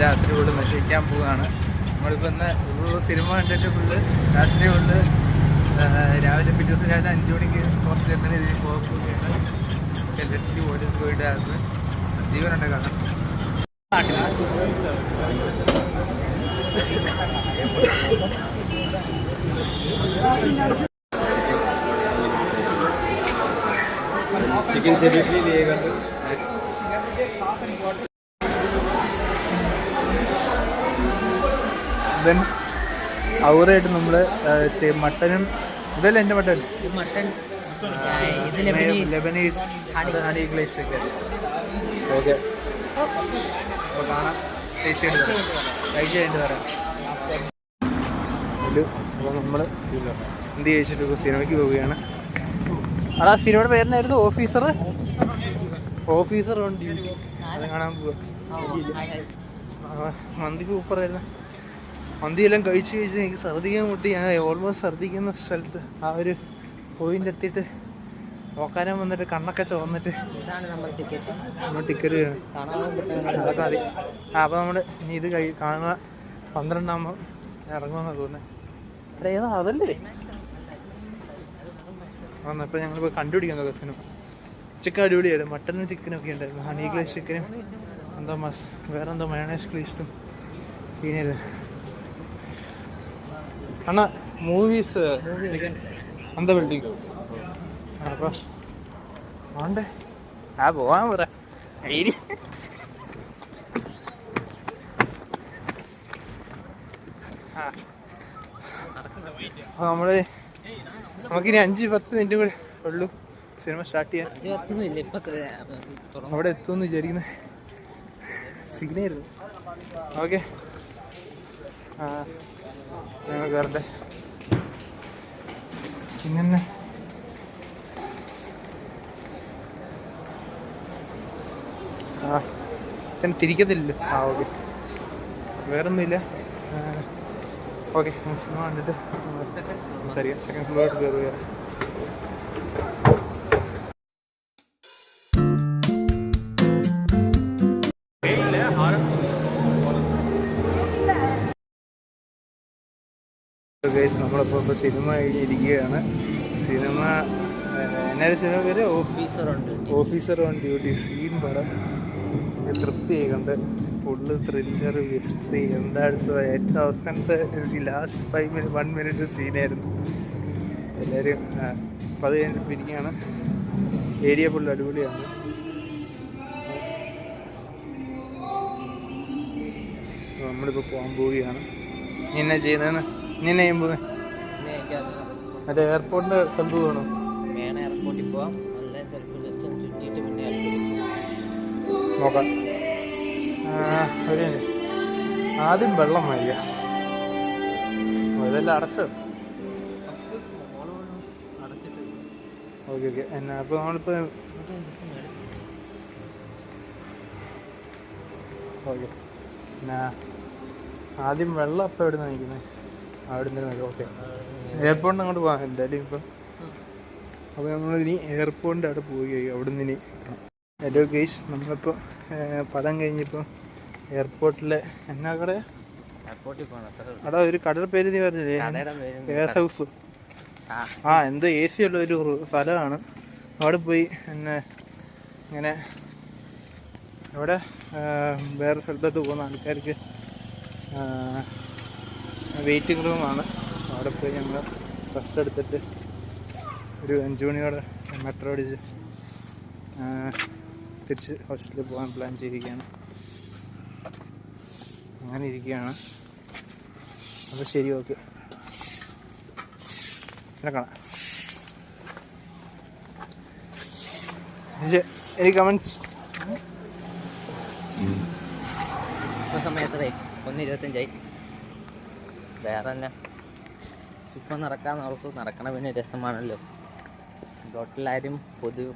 രാത്രി ഫുള്ള് നശിക്കാൻ പോവുകയാണ് നമ്മളിപ്പോൾ ഇന്ന് ഒരു സിനിമ കണ്ടിട്ട് ഫുള്ള് രാത്രി ഫുള്ള് രാവിലെ പിറ്റേ ദിവസം രാവിലെ അഞ്ച് മണിക്ക് കുറച്ച് എത്ര രീതിയിൽ പോകുകയാണ് ലക്ഷ്മി പോലീസ് പോയിട്ട് അത് ജീവനുണ്ട് കാണാം चिकन से भी लिएगा ദെൻ അവറായിട്ട് നമ്മൾ മട്ടനും ഇതല്ല എന്റെ മട്ടൻ. ലബനീസ്. ഹണി. ഇംഗ്ലീഷ് ഒക്കെ. ഓക്കെ. അപ്പോൾ കാണാം. ടേസ്റ്റ് അപ്പോൾ നമ്മൾ എന്ത് കഴിച്ചിട്ട് സിനിമയ്ക്ക് പോവുകയാണ്. അതാ സിനിമയുടെ പേരിനായിരുന്നു ഓഫീസർ ഓഫീസർ അത് കാണാൻ പോവാ. മന്തി സൂപ്പറായിരുന്നു മന്തിയെല്ലാം കഴിച്ച് കഴിച്ച് എനിക്ക് ഛർദ്ദിക്കാൻ മുട്ടി. ഞാൻ ഓൾമോസ്റ്റ് ഛർദ്ദിക്കുന്ന സ്ഥലത്ത് ആ ഒരു പോയിന്റ് എത്തിയിട്ട് നോക്കാനും വന്നിട്ട് കണ്ണൊക്കെ നമ്മുടെ ടിക്കറ്റ് നമ്മൾ അതൊക്കെ മതി. ആ അപ്പോൾ നമ്മൾ ഇനി ഇത് കഴി കാണുക പന്ത്രണ്ടാകുമ്പോൾ ഇറങ്ങുമെന്നാണ് തോന്നുന്നത് എടാ ഏതാ അതല്ലേ? വന്നു ഇപ്പോൾ ഞങ്ങൾ പോയി കണ്ടുപിടിക്കാൻ നോക്കാം സിനിമ. ചിക്കൻ അടിപൊളിയായിരുന്നു. മട്ടനും ചിക്കനും ഒക്കെ ഉണ്ടായിരുന്നു. ഹണി ഗ്ലേസ് ചിക്കനും എന്തോ മസ് വേറെന്തോ മയണേസ് ക്ലീസ്റ്റും സീനിയത് അണ്ണ മൂവീസ് അന്ത ബിൽഡിങ് അപ്പോൾ ആണ്ടേ ആ പോവാൻ പറ. നമ്മൾ നമുക്കിനി അഞ്ച് പത്ത് മിനിറ്റ് കൂടെ ഉള്ളൂ. സിനിമ സ്റ്റാർട്ട് ചെയ്യാൻ. അവിടെ എത്തുമെന്ന് വിചാരിക്കുന്നത് സിഗ്നായിരുന്നു ഓക്കെ ആ. ഞങ്ങൾ കയറട്ടെ പിന്നെ ആ പിന്നെ തിരിക്കത്തില്ലല്ലോ. ആ ഓക്കെ. വേറൊന്നുമില്ല. ഓക്കെ സിനിമ കണ്ടിട്ട് സംസാരിക്കാം. സെക്കൻഡ് ഫ്ലോറിൽ കയറുക ഗൈസ് നമ്മളിപ്പോൾ ഇപ്പോൾ സിനിമ കഴിഞ്ഞിരിക്കുകയാണ് സിനിമ എന്നൊരു സിനിമ പേര്? ഓഫീസർ ഉണ്ട് ഓഫീസർ ഓൺ ഡ്യൂട്ടി സീൻ പടം. തൃപ്തി തൃപ്തിയായി കണ്ട് ഫുള്ള് ത്രില്ലർ മിസ്റ്ററി എന്തായിരുന്നു ഏറ്റവും അവസാനത്തെ last five minute one minute സീനായിരുന്നു എല്ലാവരും അപ്പം അത് കഴിഞ്ഞിട്ട് പിരിക്കുകയാണ് ഏരിയ ഫുള്ള് അടിപൊളിയാണ്. അപ്പോൾ നമ്മളിപ്പോൾ പോകാൻ പോവുകയാണ്. ഇനി എന്നാ ചെയ്യുന്നതെന്ന്? ഇനി പോകുന്നത് മറ്റേ എയർപോർട്ടിന്റെ സ്ഥലത്ത് പോകണം വേണ എയർപോർട്ടിൽ പോവാം. അല്ല ചിലപ്പോൾ ജസ്റ്റ് ചുറ്റിയിട്ട് പിന്നെ നോക്കാം. ഒരു ആദ്യം വെള്ളം മതിയ ഇതെല്ലാം അടച്ചോ? Okay okay. എന്നാ അപ്പോൾ നമ്മളിപ്പോൾ ഓക്കെ. എന്നാ ആദ്യം വെള്ളം അപ്പം എവിടെ നിന്നാണ് നിൽക്കുന്നത് അവിടെ നിന്ന് ഓക്കെ എയർപോർട്ടിന് അങ്ങോട്ട് പോകാം എന്തായാലും ഇപ്പം അപ്പോൾ നമ്മൾ ഇനി എയർപോർട്ടിന്റെ അവിടെ പോയി അവിടെ നിന്ന് ഇനി ഹലോ ഗെയ്സ് നമ്മളിപ്പോൾ പടം കഴിഞ്ഞിപ്പോൾ എയർപോർട്ടിലെ എന്നാ കട എയർപോർട്ടിൽ പോകണം അത്ര അവിടെ ഒരു കടയുടെ പേര് നീ പറഞ്ഞില്ലേ? എയർ ഹൗസ് ആ. എന്തോ എ സി ഉള്ള ഒരു സ്ഥലമാണ്. അവിടെ പോയി എന്നെ ഇങ്ങനെ അവിടെ വേറെ സ്ഥലത്തോട്ട് പോകുന്ന ആൾക്കാർക്ക് വെയിറ്റിംഗ് റൂമാണ് അവിടെ പോയി ഞങ്ങൾ റെസ്റ്റ് എടുത്തിട്ട് ഒരു അഞ്ച് മണിയോടെ മെട്രോ അടിച്ച് തിരിച്ച് ഹോസ്പിറ്റലിൽ പോകാൻ പ്ലാൻ ചെയ്തിരിക്കുകയാണ്. അങ്ങനെ ഇരിക്കുകയാണ്. അപ്പോൾ ശരി ഓക്കെ പിന്നെ കാണാം. എനി കമൻസ് സമയത്തേ ഒന്ന് ഇരുപത്തഞ്ചായി. വേറെ തന്നെ ഇപ്പം നടക്കാൻ ഓർത്തു നടക്കണ പിന്നെ രസമാണല്ലോ. ടോട്ടലാരും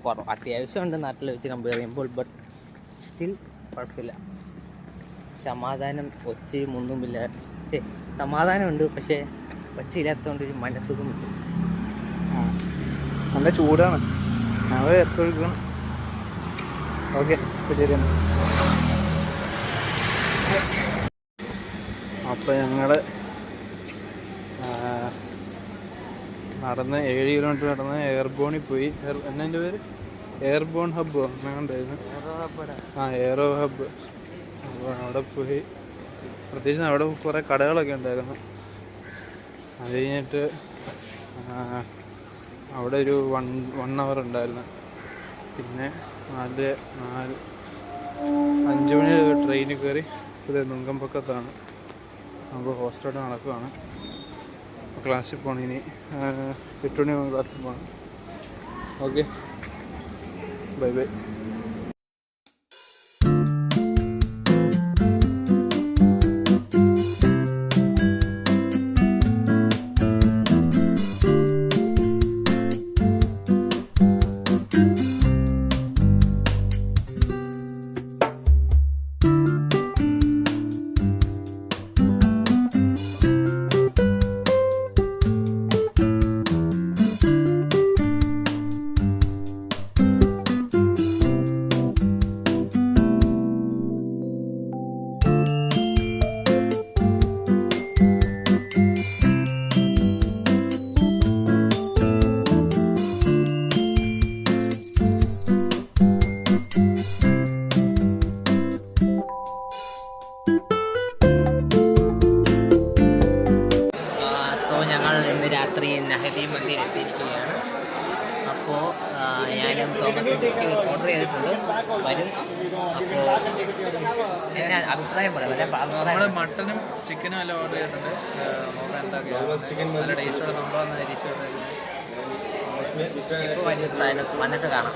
കുറവ് അത്യാവശ്യമുണ്ട് നാട്ടിൽ വെച്ച് കമ്പയർ ചെയ്യുമ്പോൾ ബട്ട് സ്റ്റിൽ കുഴപ്പമില്ല. സമാധാനം ഒച്ച ഒന്നുമില്ല ചേ സമാധാനമുണ്ട് പക്ഷേ ഒച്ചയില്ലാത്തതുകൊണ്ട് ഒരു മനസ്സുഖമുണ്ട്. നല്ല ചൂടാണ്. ഞങ്ങൾ എത്തൊഴുക്കണം ഓക്കെ അപ്പോൾ ശരി അപ്പോൾ ഞങ്ങൾ നടന്ന് ഏഴ് കിലോമീറ്റർ നടന്ന് എയർബോണിൽ പോയി. എന്നതിന്റെ പേര്? എയർബോൺ ഹബ്ബോ അങ്ങനെ ഉണ്ടായിരുന്നു ആ എയറോ ഹബ്ബ് അപ്പോൾ അവിടെ പോയി. പ്രത്യേകിച്ച് അവിടെ കുറേ കടകളൊക്കെ ഉണ്ടായിരുന്നു. അത് കഴിഞ്ഞിട്ട് അവിടെ ഒരു വൺ വൺ അവർ ഉണ്ടായിരുന്നു. പിന്നെ നാല് നാല് അഞ്ച് മണി ട്രെയിനിൽ കയറി. ഇത് നുങ്കമ്പക്കത്താണ് നമുക്ക് ഹോസ്റ്റലോട്ട് നടക്കുവാണ്. ക്ലാസ്സിൽ പോകണം ഇനി. എട്ട് മണി ക്ലാസ്സിൽ പോകണം ഓക്കെ ബൈ ബൈ രാത്രി നഹദി മന്ദിർ എത്തിയിരിക്കുകയാണ്. അപ്പോൾ ഞാനും തോമസ് ഓർഡർ ചെയ്തിട്ടുണ്ട്. വരും. അപ്പോൾ എന്നെ അഭിപ്രായം പറയാം നമ്മൾ മട്ടനും ചിക്കനും എല്ലാം ഓർഡർ ചെയ്തിട്ടുണ്ട്. നോക്കാം എന്താ ചിക്കൻ നല്ല സംഭവം തിരിച്ചു ഇപ്പോൾ വരും സാധനം വന്നിട്ട് കാണാം.